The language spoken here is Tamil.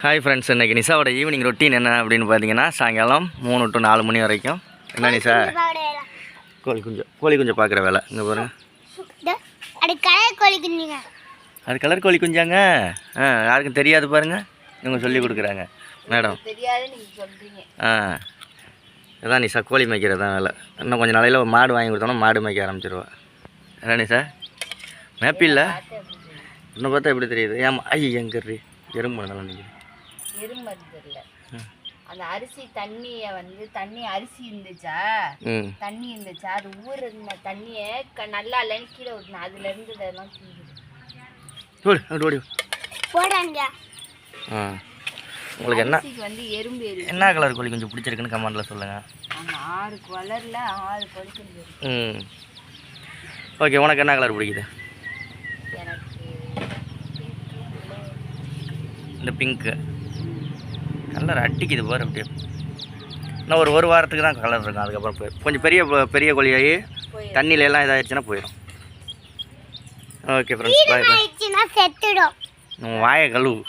ஹாய் ஃப்ரெண்ட்ஸ் இன்னைக்கு நிஷாவோட ஈவினிங் ரொட்டீன் என்ன அப்படின்னு பார்த்தீங்கன்னா சாயங்காலம் மூணு டு நாலு மணி வரைக்கும். என்ன நிஷா? கோழி குஞ்சு கோழி குஞ்சு பார்க்குற வேலை. இங்கே பாருங்க அது கலர் கொலிக்குங்க அது கலர் கோழி குஞ்சாங்க? ஆ யாருக்கும் தெரியாது பாருங்க. இவங்க சொல்லி கொடுக்குறாங்க. மேடம். ஆ. இதான் நிஷா கோழி மேய்க்கிறது தான் வேலை. இன்னும் கொஞ்சம் நாளையில் ஒரு மாடு வாங்கி கொடுத்தோம்னா மாடு மேய்க்க ஆரம்பிச்சிருவா. என்ன நிஷா? மேப்பில்ல? இன்னும் பார்த்தா எப்படி தெரியுது? ஏமா ஐ எங்கர்றி எறும்பு நல்லா நிற்குது எறும்பு தெரியல அந்த அரிசி தண்ணிய வந்து தண்ணி அரிசி இருந்துச்சா? தண்ணி இருந்துச்சா? அது ஊர் இருந்த தண்ணியை க- நல்லா இல்லைன்னு கீழே விட்டுனேன் அதுல இருந்து இதெல்லாம் உங்களுக்கு என்ன அரிசிக்கு வந்து எறும்பு எரி என்ன கலர் கோழி கொஞ்சம் பிடிச்சிருக்குன்னு கமெண்ட்டில் சொல்லுங்கள் ஆமா ஆறு கலர்ல ஆறு ம். ஓகே உனக்கு என்ன கலர் பிடிக்குது? எனக்கு இந்த பிங்க்கு கலர் அட்டிக்குது பாரு அப்படியே. இன்னும் ஒரு ஒரு வாரத்துக்கு தான் கலர் இருக்கும். அதுக்கப்புறம் போயிடும். கொஞ்சம் பெரிய பெரிய கோழியாகி. தண்ணியில எல்லாம் இதாகிடுச்சுன்னா போயிடும். ஓகே ஃப்ரெண்ட்ஸ் பாய் பாய் செத்துடும் வாயை கழுவு.